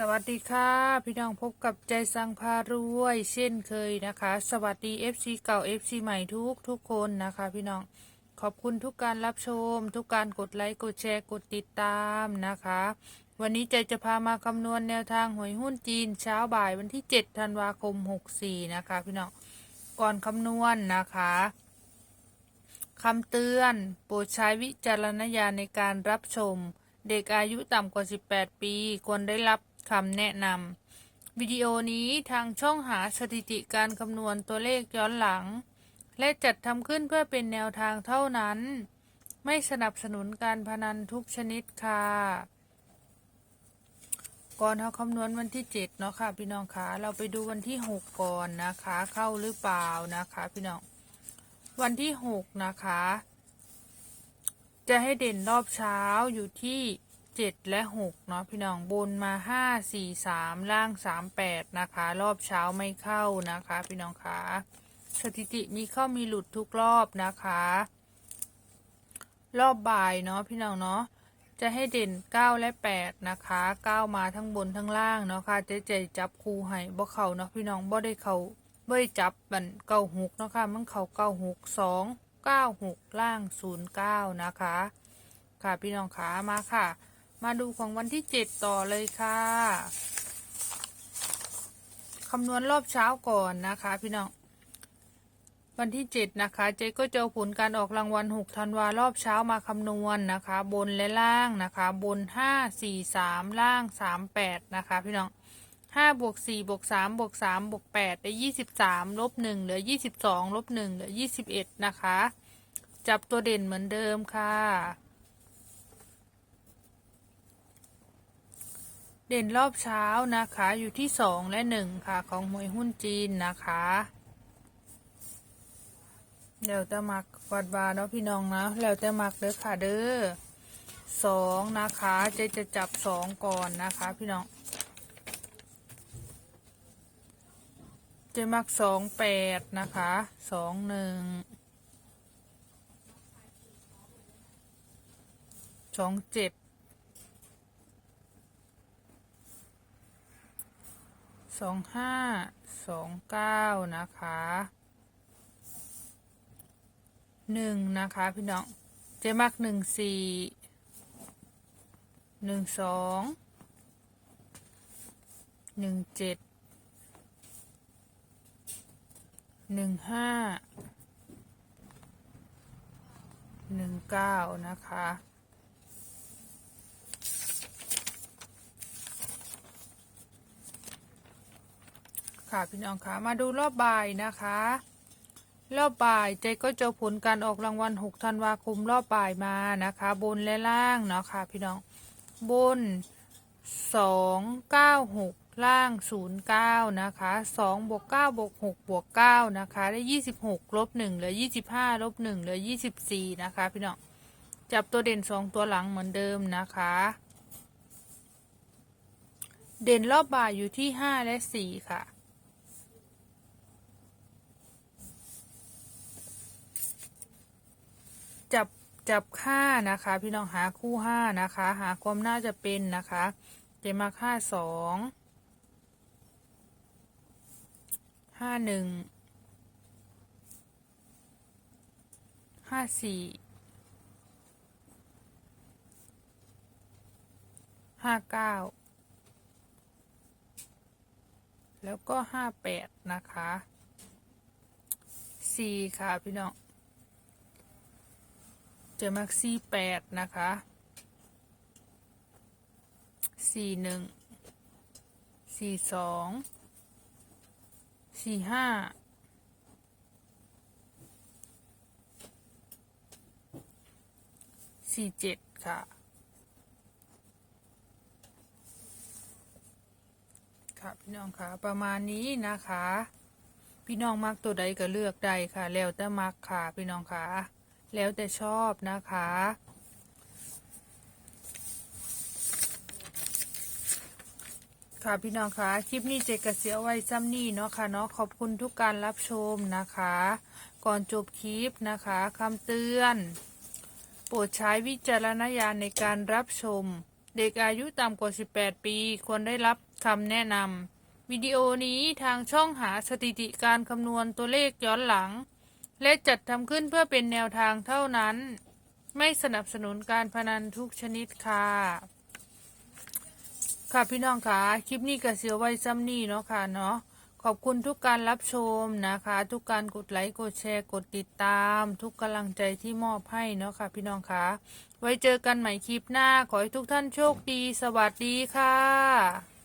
สวัสดีค่ะ พี่น้องพบกับใจสังพารวย เช่นเคยนะคะ สวัสดี FC เก่า FC ใหม่ทุกทุกคนนะคะ พี่น้องขอบคุณทุกการรับชม ทุกการกดไลค์กดแชร์กดติดตามนะคะ วันนี้ใจจะพามาคำนวณแนวทางหวยหุ้นจีนเช้าบ่ายวันที่ 7 ธันวาคม 64 นะคะ พี่น้องก่อนคำนวณนะคะคำเตือน โปรดใช้วิจารณญาณในการรับชม เด็กอายุต่ำกว่า 18 ปี ควรได้รับ คำแนะนำวิดีโอนี้ทางช่องหาสถิติการคำนวณตัวเลขย้อนหลัง และจัดทำขึ้นเพื่อเป็นแนวทางเท่านั้น ไม่สนับสนุนการพนันทุกชนิดค่ะก่อนเราคำนวณวันที่7เนาะค่ะ พี่น้องคะเราไปดูวันที่ 6 ก่อนนะคะ เข้าหรือเปล่านะคะ พี่น้อง วันที่ 6 นะคะ จะให้เด่นรอบเช้าอยู่ที่ 7และ6เนาะพี่น้องบนมา5 4 3ล่าง3 8นะคะ รอบเช้าไม่เข้านะคะ พี่น้องคะสถิติมีเข้ามีหลุดทุกรอบนะคะ รอบบ่ายเนาะพี่น้องเนาะจะให้เด่น 9 และ 8 นะคะ 9 มาทั้งบนทั้งล่างเนาะค่ะเจ๊ใจจับคูให้บ่เข้าเนาะพี่น้องบ่ได้เข้าบ่ได้จับบันเก้าหกเนาะค่ะมันเข้าเก้าหกสองเก้าหกล่างศูนย์เก้านะคะ ค่ะพี่น้องขามาค่ะ มาดูของวันที่7ต่อเลยค่ะคำนวณรอบเช้าก่อนนะคะ พี่น้องวันที่7นะคะ เจ๊ก็จะเอผลการออกรางวัล6ธันวารอบเช้ามาคำนวณนะคะ บนและล่างนะคะ บน5 4 3ล่าง3 8นะคะ พี่น้อง5บวก4บวก3บวก3บวก8ได้23ลบ1เหลือ22ลบ1เหลือ21นะคะ จับตัวเด่นเหมือนเดิมค่ะ เด่นรอบเช้านะคะ อยู่ที่สองและหนึ่งค่ะ ของหวยหุ้นจีนนะคะแล้วแต่มักวัดวาเนาะพี่น้องนะแล้วแต่มักเด้อค่ะเด้อสองนะคะเจะจะจับสองก่อนนะคะพี่น้องจะมักสองแปดนะคะสองหนึ่งสองเจ็ด สองห้าสองเก้านะคะหนึ่งนะคะ พี่น้อง เจมักหนึ่งสี่หนึ่งสองหนึ่งเจ็ดหนึ่งห้าหนึ่งเก้านะคะ ค่ะพี่น้องค่ะมาดูรอบบ่ายนะคะ รอบบ่ายเจ๊ก็จะผลการออกรางวัล6ธันวาคมรอบบ่ายมานะคะ บนและล่างเนาะค่ะพี่น้องบน 296 ล่าง 09 นะคะ2บวก9บวก6บวก9นะคะ ได้ 26ลบ1เหลือ 25ลบ1เหลือ 24 นะคะ พี่น้องจับตัวเด่น 2 ตัวหลังเหมือนเดิมนะคะ เด่นรอบบ่ายอยู่ที่ 5 และ 4 ค่ะ จับจับค่านะคะ พี่น้องหาคู่ห้านะคะ หาความน่าจะเป็นนะคะเจมาค่าสองห้าหนึ่งห้าสี่ห้าเก้าแล้วก็ห้าแปดนะคะสี่ค่ะพี่น้อง เจอมักซี่แปดนะคะสี่หนึ่งสี่สองสี่ห้าสี่เจ็ดค่ะ ค่ะ พี่น้องค่ะ ประมาณนี้นะคะ พี่น้องมักตัวใดก็เลือกได้ค่ะ แล้วแต่มักค่ะ พี่น้องค่ะ แล้วแต่ชอบนะคะ ค่ะพี่น้องคะคลิปนี้เจกเสียไว้ซ้ำนี่เนาะค่ะเนาะขอบคุณทุกการรับชมนะคะ ก่อนจบคลิปนะคะคำเตือน โปรดใช้วิจารณญาณในการรับชม เด็กอายุต่ำกว่า 18 ปี ควรได้รับคำแนะนำวิดีโอนี้ทางช่องหาสถิติการคำนวณตัวเลขย้อนหลัง และจัดทำขึ้นเพื่อเป็นแนวทางเท่านั้น ไม่สนับสนุนการพนันทุกชนิดค่ะ ค่ะพี่น้องค่ะ คลิปนี้ก็เสียไว้ซ้ำนี่เนาะค่ะเนาะขอบคุณทุกการรับชมนะคะ ทุกการกดไลค์กดแชร์กดติดตาม ทุกกำลังใจที่มอบให้เนาะค่ะ พี่น้องค่ะ ไว้เจอกันใหม่คลิปหน้า ขอให้ทุกท่านโชคดี สวัสดีค่ะ